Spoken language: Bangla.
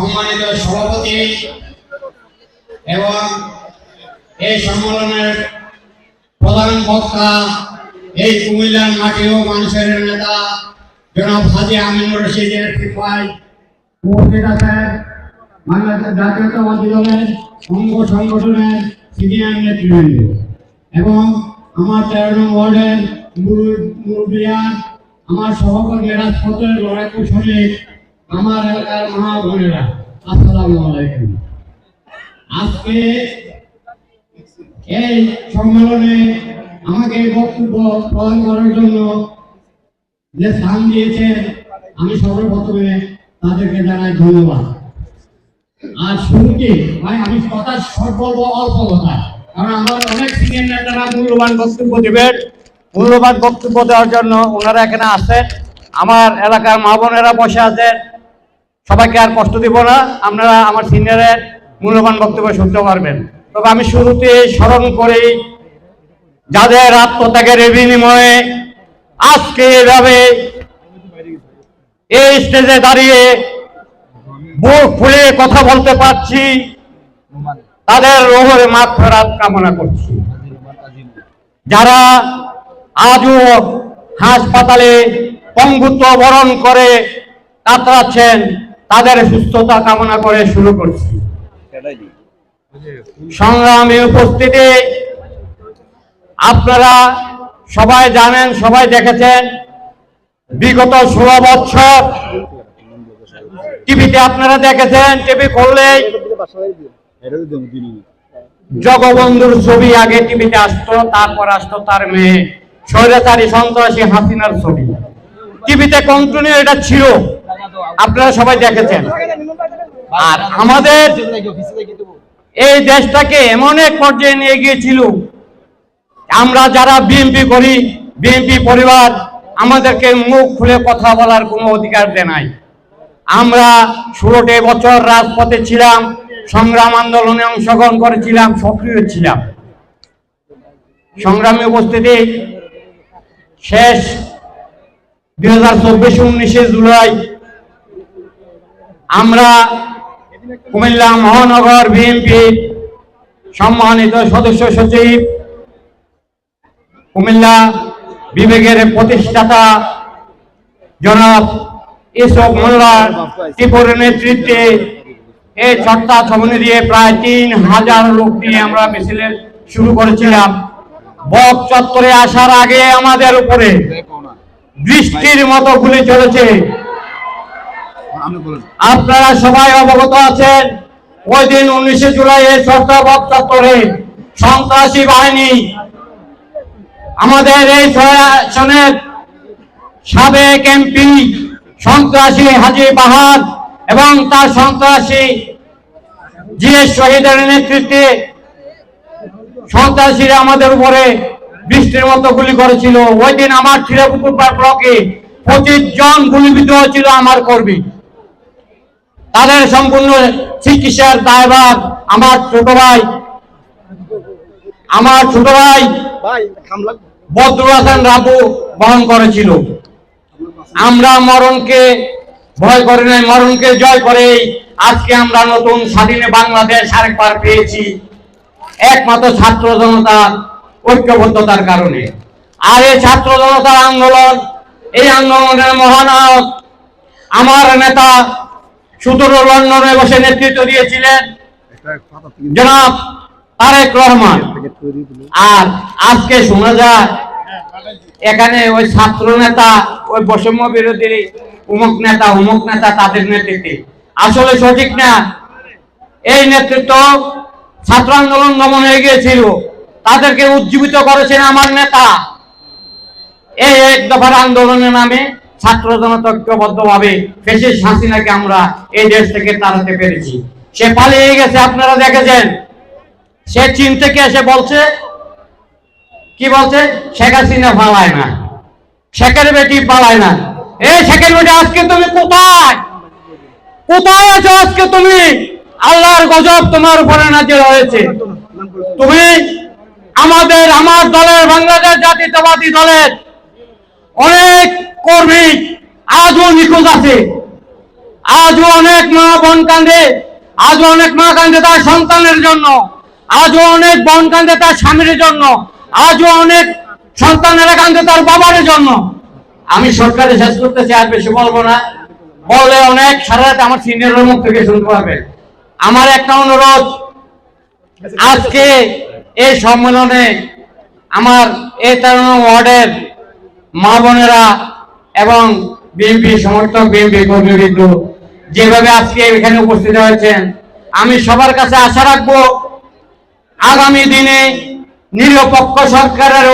সম্মানিত সভাপতি এবং এই সম্মেলনের প্রধান বক্তা এই কুমিল্লার মাটি ও মানুষের নেতা জনাব হাজি আমিনুর রশিদের কৃপায় উপস্থিত আছেন বাংলাদেশ জাতীয়তাবাদী দলের অঙ্গ সংগঠনের সিনিয়র নেতৃবৃন্দ এবং আমার তেরো নং ওয়ার্ডের মুরু- আমার সহকর্মী রাজপথের লড়াকু সৈনিক আমার এলাকার মা বোনেরা আসসালামু আলাইকুম। আজকে এই সম্মেলনে আমাকে বক্তব্য প্রদান করার জন্য যে স্থান দিয়েছেন, আমি সর্বপ্রথমে তাদেরকে জানাই ধন্যবাদ। আর শুরুতে, ভাই, আমি কথা শর্ট বলব, অল্প কথা। কারণ আমার অনেক সিনিয়র নেতারা মূল্যবান বক্তব্য দেবেন। মূল্যবান বক্তব্য দেওয়ার জন্য ওনারা এখানে আসেন। আমার এলাকার মা বোনেরা বসে আছেন। সবাইকে আর কষ্ট দিব না। আপনারা আমার সিনিয়রের মূল্যবান বক্তব্য শুনতে পারবেন। তবে আমি শুরুতে স্মরণ করি, যাদের আত্মত্যাগের বিনিময়ে আজকে এভাবে এই স্টেজে দাঁড়িয়ে বুক ফুলে কথা বলতে পারছি, তাদের রোহরে মাঠ ফেরাত কামনা করছি। যারা আজও হাসপাতালে পঙ্গুত্ব বরণ করে কাতরাচ্ছেন তাদের সুস্থতা কামনা করে শুরু করছি। সংগ্রামে উপস্থিতি, আপনারা সবাই জানেন, সবাই দেখেছেন, বিগত ষোলো বছর টিভিতে আপনারা দেখেছেন, টিভি করলেই জগবন্ধুর ছবি আগে টিভিতে আসতো, তারপর আসতো তার মেয়ে। স্বৈরাচারী সন্ত্রাসী হাসিনার ছবি। টিভিতে কন্টিনিউ এটা ছিল। আপনারা সবাই দেখেছেন। আর আমাদের এই দেশটাকে এমন এক পর্যায়ে নিয়ে গিয়েছিল। আমরা যারা বিএনপি করি বিএনপি পরিবার, আমাদেরকে মুখ খুলে কথা বলার কোনো অধিকার দেয় নাই। আমরা ষোলোটি বছর রাজপথে ছিলাম, সংগ্রাম আন্দোলনে অংশগ্রহণ করেছিলাম, সক্রিয় ছিলাম। সংগ্রামী উপস্থিতি শেষ দুই হাজার চব্বিশ উনিশে জুলাই আমরা কুমিল্লা মহানগর বিএনপি সম্মানিত সদস্য সচিব, কুমিল্লা বিভাগের প্রতিষ্ঠাতা জনাব ইসক মোল্লার ত্রিপুরের নেতৃত্বে এই ছট্টা ছবনি দিয়ে প্রায় তিন হাজার লোক নিয়ে আমরা মিছিলে শুরু করেছিলাম। বক চত্বরে আসার আগে আমাদের উপরে বৃষ্টির মতো গুলি চলেছে। আপনারা সবাই অবগত আছেন, ওই দিন উনিশে জুলাই এই বক চত্বরে সন্ত্রাসী বাহিনী আমাদের এই সনের সাবেক এমপি সন্ত্রাসী হাজি বাহাদ এবং তার সন্ত্রাসী জিএস শহীদের নেতৃত্বে সন্ত্রাসীরা আমাদের উপরে বৃষ্টির মতো গুলি করেছিল। ওই দিন আমার ছিলাপুকুরপাড় ব্লকে পঁচিশ জন গুলিবিদ্ধ হয়েছিল আমার কর্মী। তাদের সম্পূর্ণ চিকিৎসার দায়ভার আমার ছোট ভাই। আমার ছোট ভাই বদরুল হাসান রাবু বহন করেছিল। আমরা মরণকে ভয় করে নাই মরণকে জয় করে আজকে আমরা নতুন স্বাধীনে বাংলাদেশ আরেকবার পেয়েছি। একমাত্র ছাত্র জনতার ঐক্যবদ্ধতার কারণে। আর এই ছাত্র জনতার আন্দোলন এই আন্দোলনের মহানায়ক আমার নেতা সুদূর লন্ডনে বসে নেতৃত্ব দিয়েছিলেন জনাব তারেক রহমান। আর আজকে শোনা যায়, এখানে ওই ছাত্র নেতা, ওই বৈষম্য বিরোধী উমুক নেতা উমুক নেতা তাদের নেতৃত্বে। আসলে সঠিক না। এই নেতৃত্ব ছাত্র আন্দোলন দমন হয়ে গিয়েছিল। তাদেরকে উজ্জীবিত করেছেন আমার নেতা। এই এক দফার আন্দোলনের নামে ছাত্র জনতা ঐক্যবদ্ধ ভাবে ফেসিস হাসিনাকে আমরা এই দেশ থেকে তাড়াতে পেরেছি। সে পালিয়ে গেছে, আপনারা দেখেছেন। সে চীন থেকে এসে বলছে, কি বলছে? শেখ হাসিনা পালায় না। শেখের বেটি পালায় না। শেখের বেটি, আজকে তুমি কোথায়? কোথায় আছো আজকে তুমি? আল্লাহর গজব তোমার উপরে নাজির হয়েছে। তুমি আমাদের, আমার দলের বাংলাদেশ জাতীয়তাবাদী দলের অনেক কর্মী আজও নিখোঁজ আছে। আজও অনেক মা বোন কান্দে আজও অনেক মা কান্দে তার সন্তানের জন্য। আজও অনেক বোন কান্দে তার স্বামীর জন্য। আজও অনেক সন্তানেরা কান্দে তার বাবার জন্য। আমি সরকারে শেষ করতেছি, আর বেশি বলব না। বলে অনেক, সারা রাত আমার সিনিয়রের মুখ থেকে শুনতে পাবে। আমার একটা অনুরোধ, আজকে এই সম্মেলনে আমার এই তেরো ওয়ার্ডের মা বোনেরা এবং বিএনপি সমর্থক, বিএনপি কর্মীবৃন্দ, যেভাবে আজকে এখানে উপস্থিত হয়েছেন, আমি সবার কাছে আশা রাখব, আগামী দিনে নিরপেক্ষ সরকারের